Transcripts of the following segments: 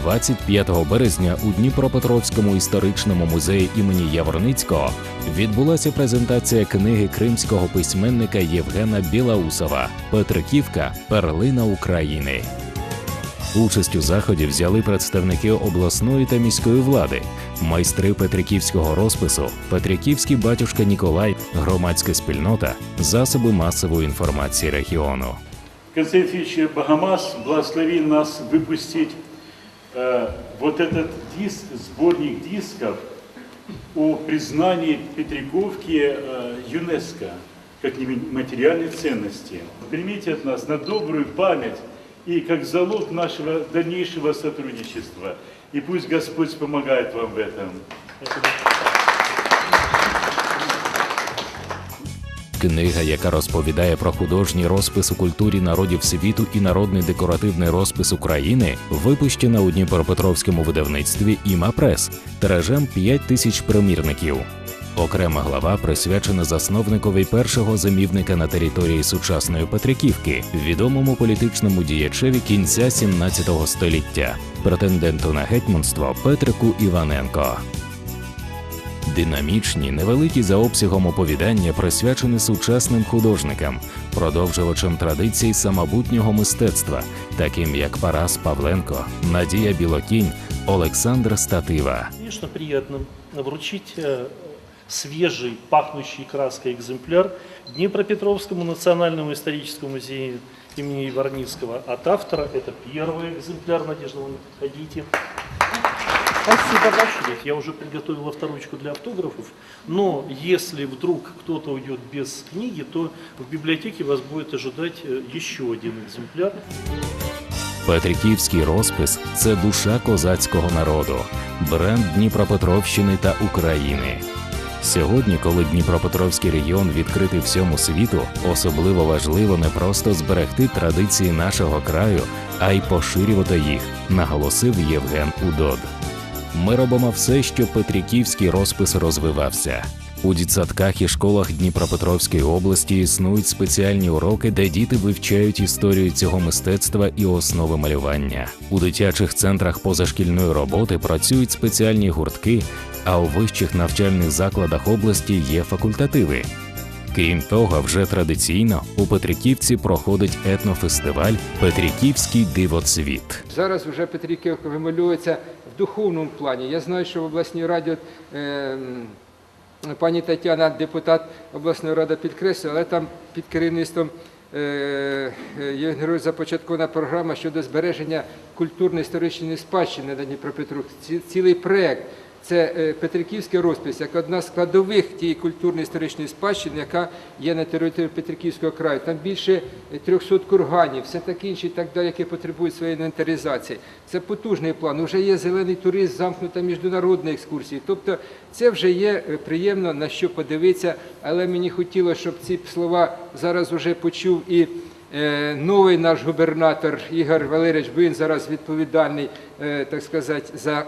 25 березня у Дніпропетровському історичному музеї імені Яворницького відбулася презентація книги кримського письменника Євгена Білаусова Петриківка Перлина України. Участь у заході взяли представники обласної та міської влади, майстри Петриківського розпису, Петриківський батюшка Ніколай, громадська спільнота, засоби масової інформації регіону. Константин Ильич Богомаз благословил нас выпустить э, вот этот диск, сборник дисков о признании Петриковки э, ЮНЕСКО как нематериальной ценности. Примите от нас на добрую память и как залог нашего дальнейшего сотрудничества. И пусть Господь помогает вам в этом. Книга, яка розповідає про художній розпис у культурі народів світу і народний декоративний розпис України, випущена у Дніпропетровському видавництві Іма Прес тиражем 5 тисяч примірників. Окрема глава присвячена засновникові першого зимівника на території сучасної Петриківки, відомому політичному діячеві кінця 17 століття, претенденту на гетьманство Петрику Іваненко. Динамічні, невеликі за обсягом оповідання присвячені сучасним художникам, продовжувачам традицій самобутнього мистецтва, таким як Парас Павленко, Надія Білокінь, Олександр Статива. Конечно, приятно вручить э, свежий, пахнущий краской экземпляр Днепропетровскому национальному историческому музею имени Варницкого. От автора это первый экземпляр, Надежда, вы подходите. Спасибо большое. Я уже приготовила вторучку для автографов, но если вдруг кто-то уйдет без книги, то в библиотеке вас будет ожидать э, еще один экземпляр. Петриківський розпис це душа козацького народу, бренд Дніпропетровщини та України. Сьогодні, коли Дніпропетровський регіон відкритий всьому світу, особливо важливо не просто зберегти традиції нашого краю, а й поширювати їх, наголосив Євген Удод. Ми робимо все, щоб Петриківський розпис розвивався. У дитсадках і школах Дніпропетровської області існують спеціальні уроки, де діти вивчають історію цього мистецтва і основи малювання. У дитячих центрах позашкільної роботи працюють спеціальні гуртки, а у вищих навчальних закладах області є факультативи. Крім того, вже традиційно у Петриківці проходить етнофестиваль Петриківський дивоцвіт. Зараз вже Петриківка вималюється духовному плані. Я знаю, що в обласній раді е, пані Тетяна, депутат обласної ради, підкреслює, але там під керівництвом е, е, започаткована програма щодо збереження культурно-історичної спадщини на Дніпропетровській. Ці- Цілий проект. Це е, Петриківський розпис як одна з складових тієї культурно-історичної спадщини, яка є на території Петриківського краю. Там більше 300 курганів, все таке інше і так далі, які потребують своєї інвентаризації. Це потужний план. Уже є зелений туризм, замкнута міжнародна екскурсія. Тобто це вже є е, приємно на що подивитися, але мені хотілося, щоб ці слова зараз уже почув і. Е, Новий наш губернатор Ігор Валерійович, він зараз відповідальний, е, так сказати, за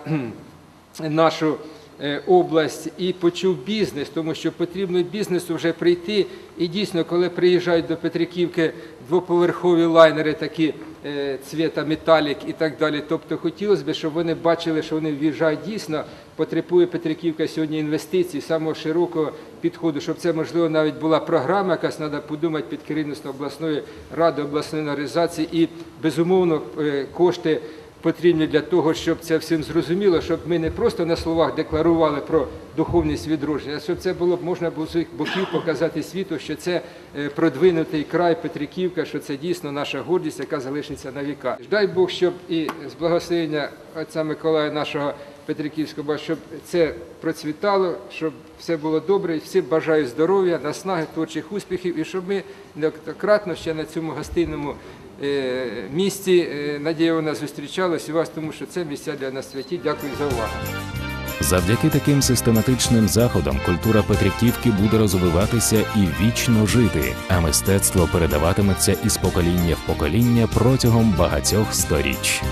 нашу е, область і почув бізнес, тому що потрібно бізнесу вже прийти. І дійсно, коли приїжджають до Петриківки двоповерхові лайнери, такі е, цвіта металік і так далі. Тобто хотілося б, щоб вони бачили, що вони в'їжджають дійсно. Потребує Петриківка сьогодні інвестицій, самого широкого підходу, щоб це можливо навіть була програма, якась треба подумати під керівництвом обласної ради, обласної організації і безумовно е, кошти потрібні для того, щоб це всім зрозуміло, щоб ми не просто на словах декларували про духовність відродження, а щоб це було б можна було з боків показати світу, що це е, продвинутий край Петриківка, що це дійсно наша гордість, яка залишиться на віка. Дай Бог, щоб і з благословення отця Миколая нашого Петриківського, щоб це процвітало, щоб все було добре. Всім бажаю здоров'я, наснаги, творчих успіхів, і щоб ми неоднократно ще на цьому гостинному е, місці, е, надія вона зустрічалась і вас, тому що це місця для нас святі. Дякую за увагу. Завдяки таким систематичним заходам культура Петриківки буде розвиватися і вічно жити, а мистецтво передаватиметься із покоління в покоління протягом багатьох сторіч.